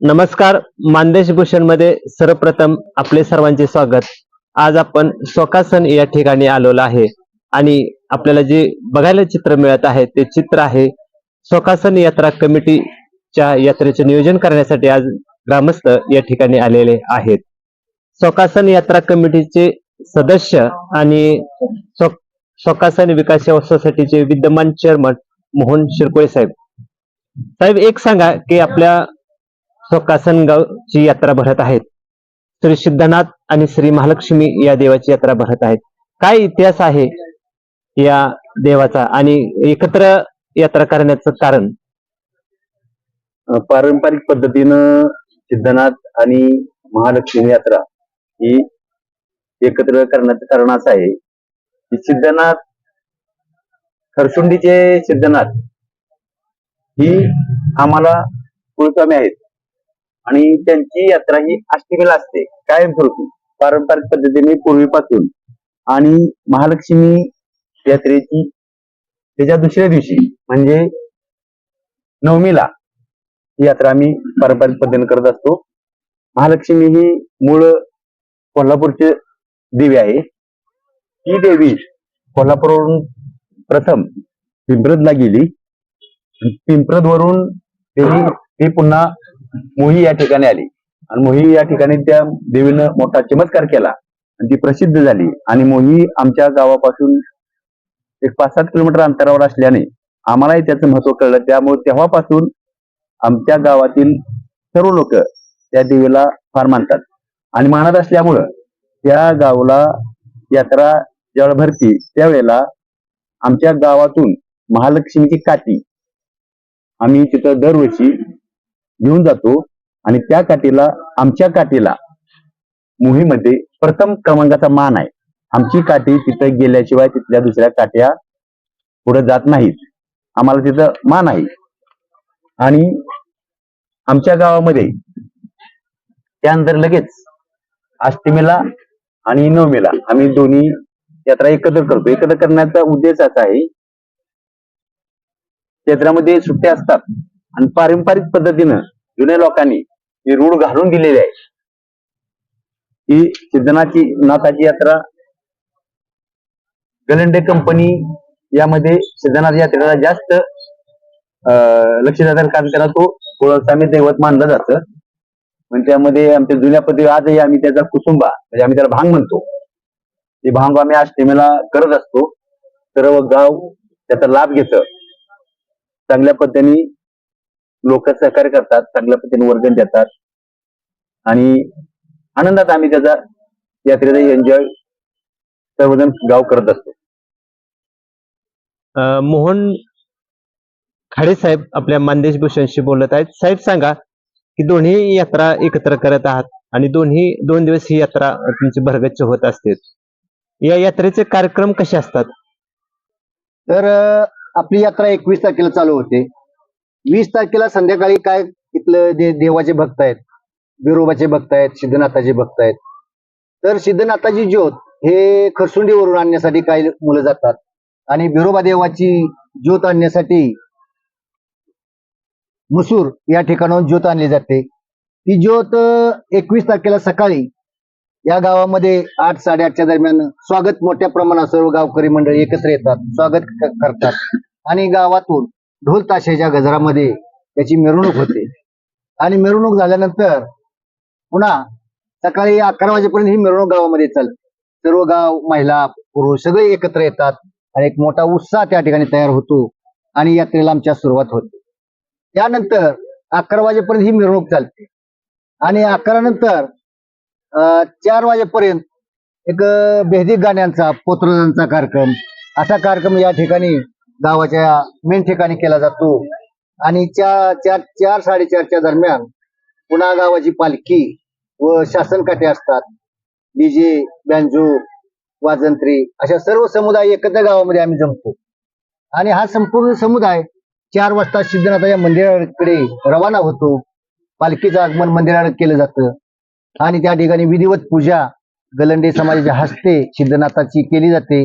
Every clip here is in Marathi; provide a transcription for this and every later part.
नमस्कार मानदेश भूषणमध्ये सर्वप्रथम आपले सर्वांचे स्वागत. आज आपण स्वकासन या ठिकाणी आलेलो आहे आणि आपल्याला जे बघायला चित्र मिळत आहे ते चित्र आहे स्वकासन यात्रा कमिटीच्या यात्रेचे नियोजन करण्यासाठी आज ग्रामस्थ या ठिकाणी आलेले आहेत. स्वकासन यात्रा कमिटीचे सदस्य आणि स्वकासन विकास सेवा सोसायटीचे विद्यमान चेअरमन मोहन शिरकोळे साहेब. साहेब एक सांगा की आपल्या सोकासनगावची यात्रा भरत आहेत. श्री सिद्धनाथ आणि श्री महालक्ष्मी या देवाची यात्रा भरत आहेत. काय इतिहास आहे या देवाचा आणि एकत्र यात्रा करण्याचं कारण? पारंपरिक पद्धतीनं सिद्धनाथ आणि महालक्ष्मी यात्रा ही एकत्र करण्याचं कारण असं आहे की सिद्धनाथ खरसुंडीचे सिद्धनाथ ही आम्हाला कुळकामी आहेत. आणि त्यांची यात्रा ही अष्टमीला असते. कायमस्वरूपी पारंपरिक पद्धतीने पूर्वीपासून आणि महालक्ष्मी यात्रेची त्याच्या दुसऱ्या दिवशी म्हणजे नवमीला ही यात्रा आम्ही पारंपरिक पद्धतीने करत असतो. महालक्ष्मी ही मूळ कोल्हापूरचे देवी आहे. ही देवी कोल्हापूरवरून प्रथम पिंपरदला गेली. पिंपरद वरून देवी ती पुन्हा मोही या ठिकाणी आली. आणि मोही या ठिकाणी त्या देवीनं मोठा चमत्कार केला. आणि ती प्रसिद्ध झाली. आणि मोही आमच्या गावापासून एक पाच सात किलोमीटर अंतरावर असल्याने आम्हालाही त्याचं महत्त्व कळलं. त्यामुळे तेव्हापासून आमच्या गावातील सर्व लोक त्या देवीला फार मानतात. आणि मानत असल्यामुळं त्या गावाला यात्रा ज्यावेळेला भरती त्यावेळेला आमच्या गावातून महालक्ष्मीची काठी आम्ही तिथं दरवर्षी घेऊन जातो आणि त्या काठीला आमच्या काठीला मोहीमध्ये प्रथम क्रमांकाचा मान आहे. आमची काठी तिथं गेल्याशिवाय तिथल्या दुसऱ्या काठ्या पुढे जात नाहीत. आम्हाला तिथं मान आहे. आणि आमच्या गावामध्ये त्यानंतर लगेच अष्टमीला आणि नवमीला आम्ही दोन्ही यात्रा एकत्र करतो. एकत्र करण्याचा उद्देश असा आहे क्षेत्रामध्ये सुट्ट्या असतात. आणि पारंपरिक पद्धतीनं जुन्या लोकांनी ही रूढ घालून दिलेली आहे. ही सिद्धनाची नाथाची यात्रा गलंडे कंपनी यामध्ये सिद्धनाथ यात्रेला जास्त लक्ष देतात कारण त्याला तो कुळस्वामी दैवत मानलं जातं. पण त्यामध्ये आमच्या जुन्या पद्धती आजही आम्ही त्याचा कुसुंबा म्हणजे आम्ही त्याला भांग म्हणतो. ते भांग आम्ही अष्टमीला करत असतो. सर्व गाव त्याचा लाभ घेत. चांगल्या पद्धतीने लोक सहकार्य करतात चांगल्या पद्धतीने वर्गण देतात. आणि आनंदात आम्ही त्याचा यात्रेचा एन्जॉय सर्वजण गाव करत असतो. अं, मोहन खाडे साहेब आपल्या मानदेश भूषणशी बोलत आहेत. साहेब सांगा की दोन्ही यात्रा एकत्र करत आहात आणि दोन्ही दोन दिवस ही यात्रा तुमची भरगच्च होत असते. या यात्रेचे कार्यक्रम कसे असतात? तर आपली यात्रा एकवीस तारखेला चालू होते. वीस तारखेला संध्याकाळी काय इथलं दे देवाचे भक्त आहेत बिरोबाचे भक्त आहेत सिद्धनाथाचे भक्त आहेत. तर सिद्धनाथाची ज्योत हे खरसुंडीवरून आणण्यासाठी काही मुलं जातात. आणि बिरोबा देवाची ज्योत आणण्यासाठी मुसूर या ठिकाणाहून ज्योत आणली जाते. ती ज्योत एकवीस तारखेला सकाळी या गावामध्ये आठ साडेआठच्या दरम्यान स्वागत मोठ्या प्रमाणात सर्व गावकरी मंडळी एकत्र येतात स्वागत करतात. आणि गावातून ढोल ताशेच्या गजरामध्ये त्याची मिरवणूक होते. आणि मिरवणूक झाल्यानंतर पुन्हा सकाळी अकरा वाजेपर्यंत ही मिरवणूक गावामध्ये चालते. सर्व गाव महिला पुरुष सगळे एकत्र येतात आणि एक मोठा उत्साह त्या ठिकाणी तयार होतो आणि यात्रेला आमच्या सुरुवात होते. त्यानंतर अकरा वाजेपर्यंत ही मिरवणूक चालते. आणि अकरा नंतर अं, चार वाजेपर्यंत एक बेहदी गाण्यांचा पोत्रदांचा कार्यक्रम. असा कार्यक्रम या ठिकाणी गावाच्या मेन ठिकाणी केला जातो. आणि चार चार चार साडेचारच्या दरम्यान पुन्हा गावाची पालखी व शासन काठे असतात. डीजे बँजो वाजंत्री अशा सर्व समुदाय एकत्र गावामध्ये आम्ही जमतो. आणि हा संपूर्ण समुदाय चार वाजता सिद्धनाथाच्या मंदिराकडे रवाना होतो. पालखीचं आगमन मंदिराकडे केलं जातं. आणि त्या ठिकाणी विधिवत पूजा गलंडे समाजाच्या हस्ते सिद्धनाथाची केली जाते.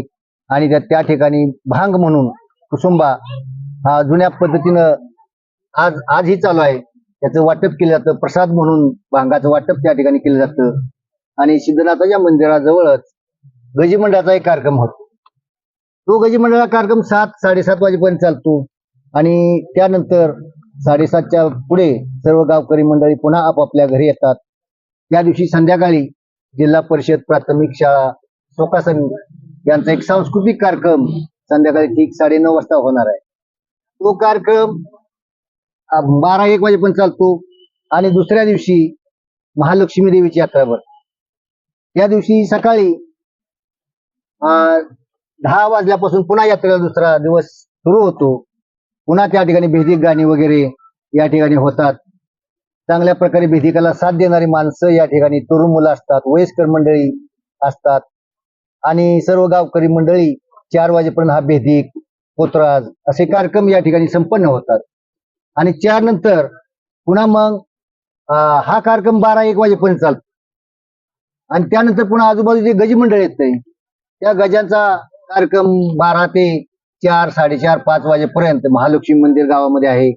आणि त्या त्या ठिकाणी भांग म्हणून कुसुंबा हा जुन्या पद्धतीनं आज आजही चालू आहे. त्याचं वाटप केलं जातं. प्रसाद म्हणून भांगाचं वाटप त्या ठिकाणी केलं जातं. आणि सिद्धनाथाच्या मंदिराजवळच गजी मंडळाचा एक कार्यक्रम होतो. तो गजी मंडळाचा कार्यक्रम सात साडेसात वाजेपर्यंत चालतो. आणि त्यानंतर साडेसातच्या पुढे सर्व गावकरी मंडळी पुन्हा आपापल्या घरी येतात. त्या दिवशी संध्याकाळी जिल्हा परिषद प्राथमिक शाळा सोकासन यांचा एक सांस्कृतिक कार्यक्रम संध्याकाळी ठीक साडे नऊ वाजता होणार आहे. तो कार्यक्रम बारा एक वाजेपर्यंत चालतो आणि दुसऱ्या दिवशी महालक्ष्मी देवीची यात्रा भर या दिवशी सकाळी दहा वाजल्यापासून पुन्हा यात्रेला दुसरा दिवस सुरू होतो. पुन्हा त्या ठिकाणी भेदिक गाणी वगैरे या ठिकाणी होतात. चांगल्या प्रकारे भेदिकाला साथ देणारी माणसं या ठिकाणी तरुण मुलं असतात वयस्कर मंडळी असतात. आणि सर्व गावकरी मंडळी चार वाजेपर्यंत हा भेदिक पोतराज असे कार्यक्रम या ठिकाणी संपन्न होतात. आणि चार नंतर पुन्हा मग हा कार्यक्रम बारा एक वाजेपर्यंत चालतो. आणि त्यानंतर पुन्हा आजूबाजूचे गजी मंडळ येत त्या गजांचा कार्यक्रम बारा ते चार साडेचार पाच वाजेपर्यंत महालक्ष्मी मंदिर गावामध्ये आहे.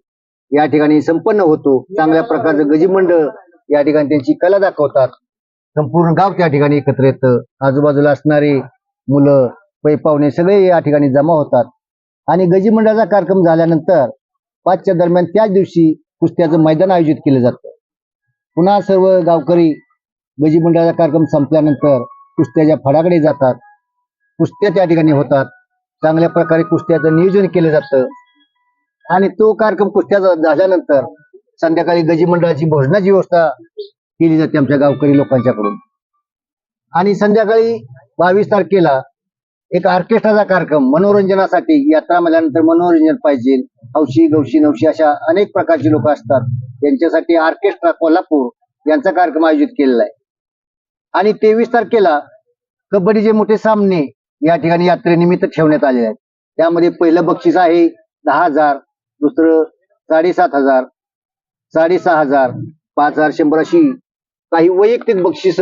या ठिकाणी संपन्न होतो. चांगल्या प्रकारचं गजी मंडळ या ठिकाणी त्यांची कला दाखवतात. संपूर्ण गाव त्या ठिकाणी एकत्र येतं. आजूबाजूला असणारे मुलं पै पाहुणे सगळे या ठिकाणी जमा होतात. आणि गजी मंडळाचा कार्यक्रम झाल्यानंतर पाचच्या दरम्यान त्याच दिवशी कुस्त्याचं मैदान आयोजित केलं जातं. पुन्हा सर्व गावकरी गजी मंडळाचा कार्यक्रम संपल्यानंतर कुस्त्याच्या फडाकडे जातात. कुस्त्या त्या ठिकाणी होतात. चांगल्या प्रकारे कुस्त्याचं नियोजन केलं जातं. आणि तो कार्यक्रम कुस्त्याचा झाल्यानंतर संध्याकाळी गजी मंडळाची भोजनाची व्यवस्था केली जाते आमच्या गावकरी लोकांच्याकडून. आणि संध्याकाळी बावीस तारखेला एक ऑर्केस्ट्राचा कार्यक्रम मनोरंजनासाठी. यात्रा म्हणल्यानंतर मनोरंजन पाहिजे. हौशी गौशी नवशी अशा अनेक प्रकारची लोक असतात. त्यांच्यासाठी ऑर्केस्ट्रा कोल्हापूर यांचा कार्यक्रम आयोजित केलेला आहे. आणि तेवीस तारखेला कबड्डीचे मोठे सामने या ठिकाणी यात्रेनिमित्त ठेवण्यात आलेले आहेत. त्यामध्ये पहिलं बक्षीस आहे दहा हजार दुसरं साडेसात हजार साडेसहा हजार पाच हजार शंभर अशी काही वैयक्तिक बक्षिस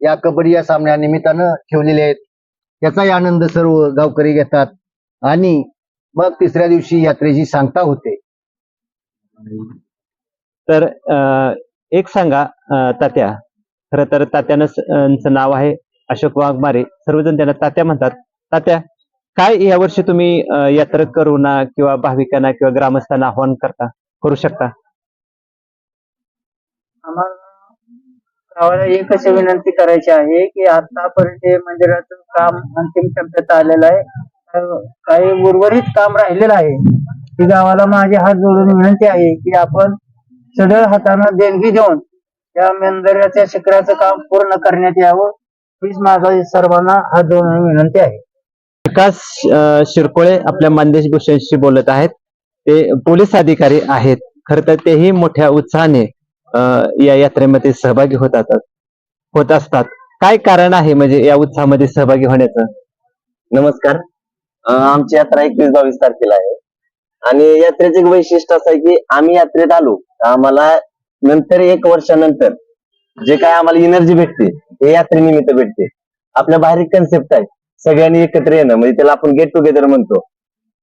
या कबड्डी या सामन्या निमित्तानं ठेवलेले आहेत. त्याचाही आनंद सर्व गावकरी घेतात. आणि मग तिसऱ्या दिवशी यात्रेची सांगता होते. तर अं, एक सांगा अं, तात्या. खरं तर तात्यानं नाव आहे अशोक वाघमारे. सर्वजण त्यांना तात्या म्हणतात. तात्या काय यावर्षी तुम्ही अं, यात्रेकरूंना किंवा भाविकांना किंवा ग्रामस्थांना आव्हान करता करू शकता? आम्हाला गावाला एक अशी विनंती करायची आहे की आतापर्यंत हे मंदिराचं काम अंतिम टप्प्यात आलेलं आहे. तर काही उर्वरित काम राहिलेलं आहे. ती गावाला माझी हात जोडून विनंती आहे की आपण सडळ हातानं देणगी देऊन त्या मंदिराच्या शिखराचं काम पूर्ण करण्यात यावं हीच माझा सर्वांना हात जोडून विनंती आहे. विकास शिरकोळे आपल्या मानदेश भूषणशी बोलत आहेत. ते पोलीस अधिकारी आहेत. खरं तर तेही मोठ्या उत्साहाने या यात्रेमध्ये सहभागी होत असतात होत असतात. काय कारण आहे म्हणजे या उत्साहामध्ये सहभागी होण्याचं? नमस्कार. आमची यात्रा एकवीस बावीस तारखेला आहे. आणि यात्रेचे एक वैशिष्ट्य असं आहे की आम्ही यात्रेत आलो. आम्हाला नंतर एक वर्षानंतर जे काय आम्हाला एनर्जी भेटते हे यात्रेनिमित्त भेटते. आपल्या बाहेर एक कन्सेप्ट आहे. सगळ्यांनी एकत्र येणं. म्हणजे त्याला आपण गेट टुगेदर म्हणतो.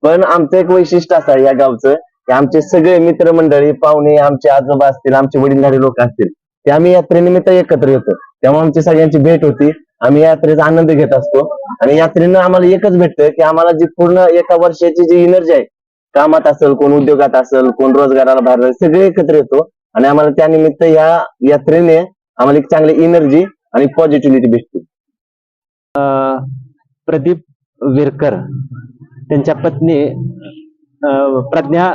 पण आमचं एक वैशिष्ट्य असं आहे या गावचं की आमचे सगळे मित्रमंडळी पाहुणे आमचे आजोबा असतील आमचे वडीलधारी लोक असतील ते आम्ही यात्रेनिमित्त एकत्र येतो. तेव्हा आमची सगळ्यांची भेट होती. आम्ही यात्रेचा आनंद घेत असतो. आणि यात्रेनं आम्हाला एकच भेटतं की आम्हाला जी पूर्ण एका वर्षाची जी एनर्जी आहे कामात असेल कोण उद्योगात असेल कोण रोजगाराला बाहेर सगळे एकत्र येतो. आणि आम्हाला त्यानिमित्त या यात्रेने आम्हाला एक चांगली एनर्जी आणि पॉझिटिव्हिटी भेटते. अं, प्रदीप विरकर त्यांच्या पत्नी अं, प्रज्ञा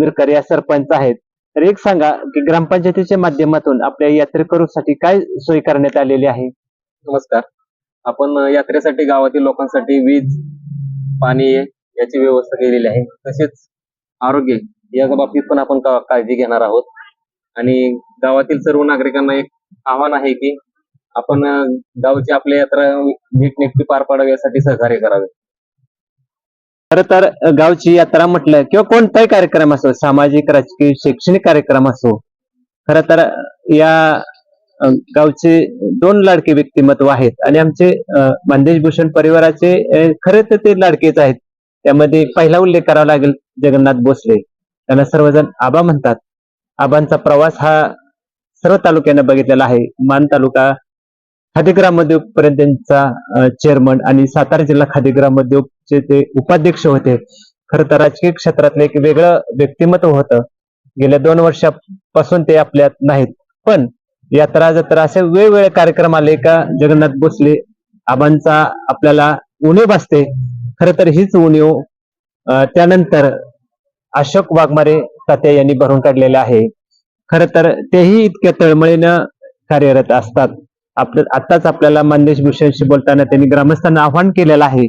विरकर या सरपंच आहेत. तर एक सांगा की ग्रामपंचायतीच्या माध्यमातून आपल्या यात्रेकरूसाठी काय सोय करण्यात आलेली आहे? नमस्कार. आपण यात्रेसाठी गावातील लोकांसाठी वीज पाणी याची व्यवस्था केलेली आहे. तसेच आरोग्य या बाबतीत पण आपण काळजी घेणार आहोत. आणि गावातील सर्व नागरिकांना एक आव्हान आहे की आपण गावची आपल्या यात्रा नीटनेटकी पार पाडावी यासाठी सहकार्य करावे. खरं तर गावची यात्रा म्हटलं किंवा कोणताही कार्यक्रम असो सामाजिक राजकीय शैक्षणिक कार्यक्रम असो खरं तर या गावचे दोन लाडके व्यक्तिमत्व आहेत. आणि आमचे अं, मानदेश भूषण परिवाराचे खरे तर ते लाडकेच आहेत. त्यामध्ये पहिला उल्लेख करावा लागेल जगन्नाथ भोसले. त्यांना सर्वजण आबा म्हणतात. आबांचा प्रवास हा सर्व तालुक्यांना बघितलेला आहे. मान तालुका खादी ग्रामोद्योग पर्यंत त्यांचा चेअरमन आणि सातारा जिल्हा खादी चे ते उपाध्यक्ष होते खरं तर राजकीय क्षेत्रातलं एक वेगळं व्यक्तिमत्व होतं. गेल्या दोन वर्षापासून ते आपल्यात नाहीत. पण यात्रा जत्रा असे वेगवेगळे कार्यक्रम आले का जगन्नाथ भोसले आबांचा आपल्याला उणीव भासते. खर तर हीच उणीव त्यानंतर अशोक वाघमारे तात्या यांनी भरून काढलेले आहे. खर तर तेही इतक्या तळमळीनं कार्यरत असतात. आपलं आताच आपल्याला मंदेश भूषणशी बोलताना त्यांनी ग्रामस्थांना आव्हान केलेलं आहे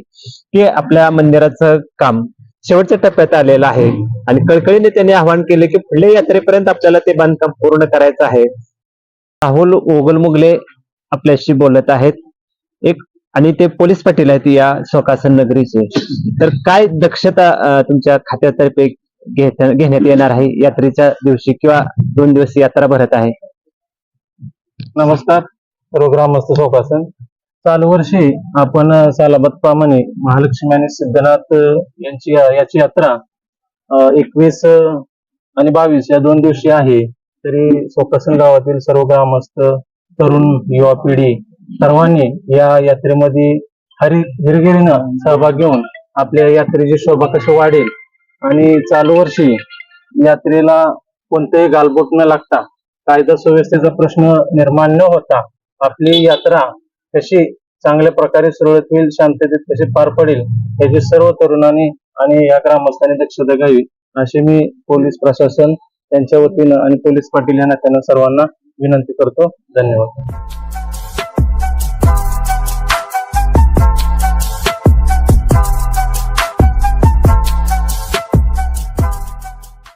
की आपल्या मंदिराचं काम शेवटच्या टप्प्यात आलेलं आहे. आणि कळकळीने त्यांनी आवाहन केले की पुढल्या यात्रेपर्यंत आपल्याला ते बांधकाम पूर्ण करायचं आहे. राहुल ओगलमुगले आपल्याशी बोलत आहेत. एक आणि ते पोलीस पाटील आहेत या शोकासन नगरीचे. तर काय दक्षता तुमच्या खात्यातर्फे घेत- घेण्यात येणार आहे यात्रेच्या दिवशी किंवा दोन दिवस यात्रा भरत आहे? नमस्कार. सर्व ग्रामस्थ सोपासन चालू वर्षी आपण अ, सालाबाद महालक्ष्मी आणि सिद्धनाथ यांची याची यात्रा एकवीस आणि बावीस या दोन दिवशी आहे. तरी सोपासन गावातील सर्व ग्रामस्थ तरुण युवा पिढी सर्वांनी या यात्रेमध्ये हरि हिरगिरीनं सहभाग घेऊन आपल्या यात्रेची शोभा कशी वाढेल आणि चालू वर्षी यात्रेला कोणतेही गालबोट न लागता कायदा सुव्यवस्थेचा प्रश्न निर्माण न होता आपली यात्रा कशी चांगल्या प्रकारे सुरळीत होईल शांततेत कशी पार पडेल याची सर्व तरुणांनी आणि या ग्रामस्थांनी दक्षता घ्यावी अशी मी पोलीस प्रशासन यांच्या वतीनं आणि पोलीस पाटील यांना त्यांना सर्वांना विनंती करतो. धन्यवाद.